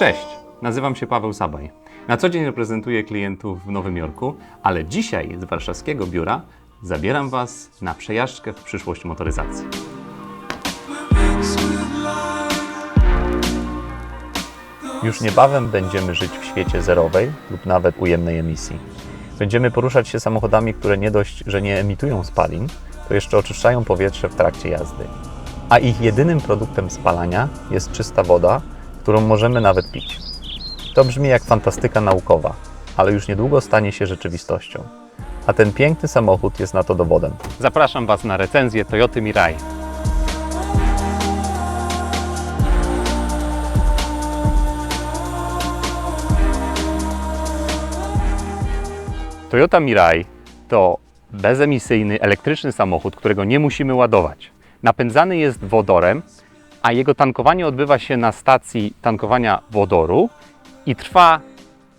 Cześć, nazywam się Paweł Sabaj. Na co dzień reprezentuję klientów w Nowym Jorku, ale dzisiaj z warszawskiego biura zabieram Was na przejażdżkę w przyszłość motoryzacji. Już niebawem będziemy żyć w świecie zerowej lub nawet ujemnej emisji. Będziemy poruszać się samochodami, które nie dość, że nie emitują spalin, to jeszcze oczyszczają powietrze w trakcie jazdy. A ich jedynym produktem spalania jest czysta woda, którą możemy nawet pić. To brzmi jak fantastyka naukowa, ale już niedługo stanie się rzeczywistością. A ten piękny samochód jest na to dowodem. Zapraszam Was na recenzję Toyoty Mirai. Toyota Mirai to bezemisyjny elektryczny samochód, którego nie musimy ładować. Napędzany jest wodorem, a jego tankowanie odbywa się na stacji tankowania wodoru i trwa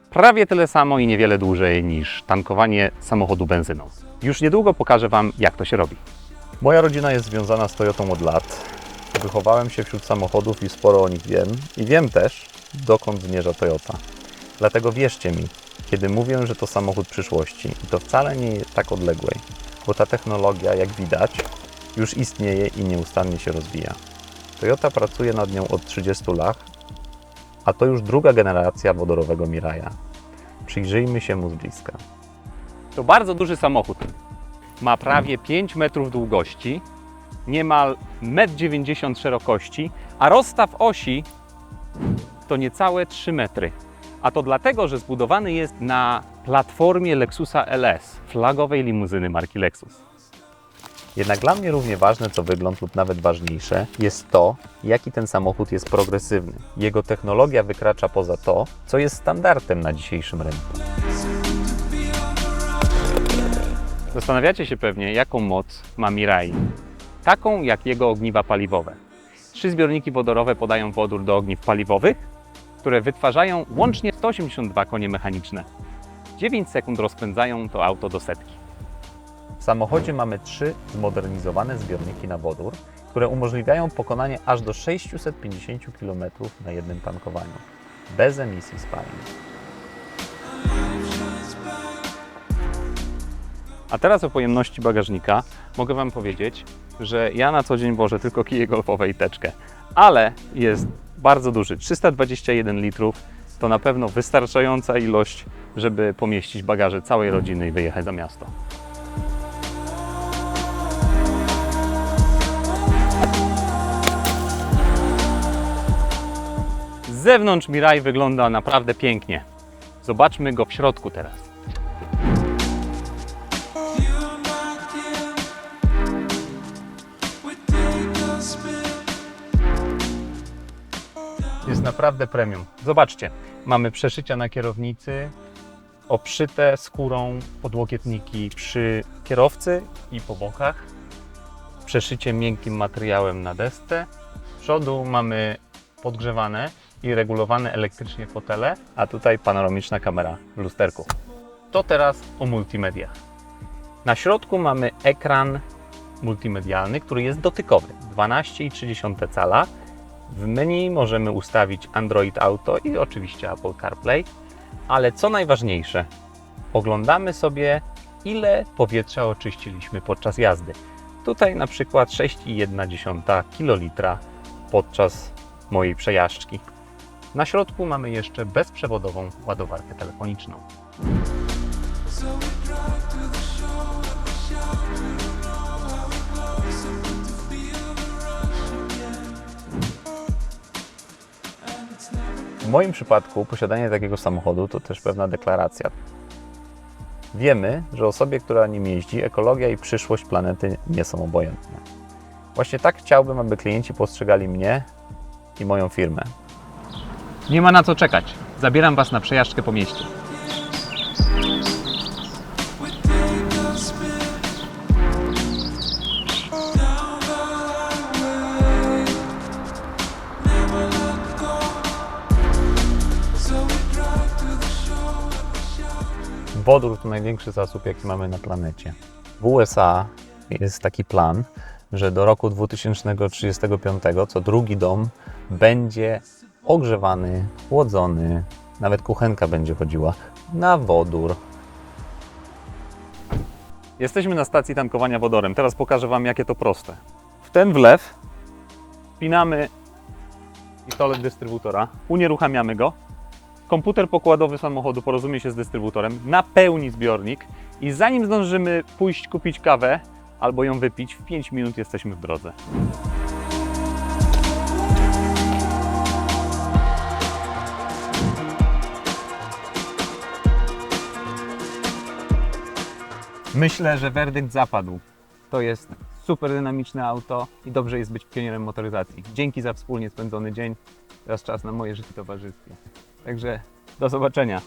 prawie tyle samo i niewiele dłużej niż tankowanie samochodu benzyną. Już niedługo pokażę Wam, jak to się robi. Moja rodzina jest związana z Toyotą od lat. Wychowałem się wśród samochodów i sporo o nich wiem. I wiem też, dokąd zmierza Toyota. Dlatego wierzcie mi, kiedy mówię, że to samochód przyszłości, i to wcale nie jest tak odległej, bo ta technologia, jak widać, już istnieje i nieustannie się rozwija. Toyota pracuje nad nią od 30 lat, a to już druga generacja wodorowego Miraja. Przyjrzyjmy się mu z bliska. To bardzo duży samochód. Ma prawie 5 metrów długości, niemal 1,90 m szerokości, a rozstaw osi to niecałe 3 metry. A to dlatego, że zbudowany jest na platformie Lexusa LS, flagowej limuzyny marki Lexus. Jednak dla mnie równie ważne, co wygląd lub nawet ważniejsze, jest to, jaki ten samochód jest progresywny. Jego technologia wykracza poza to, co jest standardem na dzisiejszym rynku. Zastanawiacie się pewnie, jaką moc ma Mirai. Taką jak jego ogniwa paliwowe. Trzy zbiorniki wodorowe podają wodór do ogniw paliwowych, które wytwarzają łącznie 182 konie mechaniczne. 9 sekund rozpędzają to auto do setki. W samochodzie mamy trzy zmodernizowane zbiorniki na wodór, które umożliwiają pokonanie aż do 650 km na jednym tankowaniu, bez emisji spalin. A teraz o pojemności bagażnika mogę Wam powiedzieć, że ja na co dzień wożę tylko kije golfowe i teczkę, ale jest bardzo duży, 321 litrów, to na pewno wystarczająca ilość, żeby pomieścić bagaże całej rodziny i wyjechać za miasto. Zewnątrz Mirai wygląda naprawdę pięknie. Zobaczmy go w środku teraz. Jest naprawdę premium. Zobaczcie, mamy przeszycia na kierownicy, obszyte skórą podłokietniki przy kierowcy i po bokach, przeszycie miękkim materiałem na desce. Z przodu mamy podgrzewane i regulowane elektrycznie fotele, a tutaj panoramiczna kamera w lusterku. To teraz o multimediach. Na środku mamy ekran multimedialny, który jest dotykowy, 12,3 cala. W menu możemy ustawić Android Auto i oczywiście Apple CarPlay, ale co najważniejsze, oglądamy sobie ile powietrza oczyściliśmy podczas jazdy. Tutaj na przykład 6,1 kL podczas mojej przejażdżki. Na środku mamy jeszcze bezprzewodową ładowarkę telefoniczną. W moim przypadku posiadanie takiego samochodu to też pewna deklaracja. Wiemy, że osobie, która nim jeździ, ekologia i przyszłość planety nie są obojętne. Właśnie tak chciałbym, aby klienci postrzegali mnie i moją firmę. Nie ma na co czekać. Zabieram Was na przejażdżkę po mieście. Wodór to największy zasób, jaki mamy na planecie. W USA jest taki plan, że do roku 2035 co drugi dom będzie ogrzewany, chłodzony, nawet kuchenka będzie chodziła na wodór. Jesteśmy na stacji tankowania wodorem. Teraz pokażę Wam, jakie to proste. W ten wlew wpinamy pistolet dystrybutora, unieruchamiamy go. Komputer pokładowy samochodu porozumie się z dystrybutorem, napełni zbiornik i zanim zdążymy pójść kupić kawę albo ją wypić, w 5 minut jesteśmy w drodze. Myślę, że werdykt zapadł. To jest super dynamiczne auto i dobrze jest być pionierem motoryzacji. Dzięki za wspólnie spędzony dzień. Teraz czas na moje życie towarzyskie. Także do zobaczenia.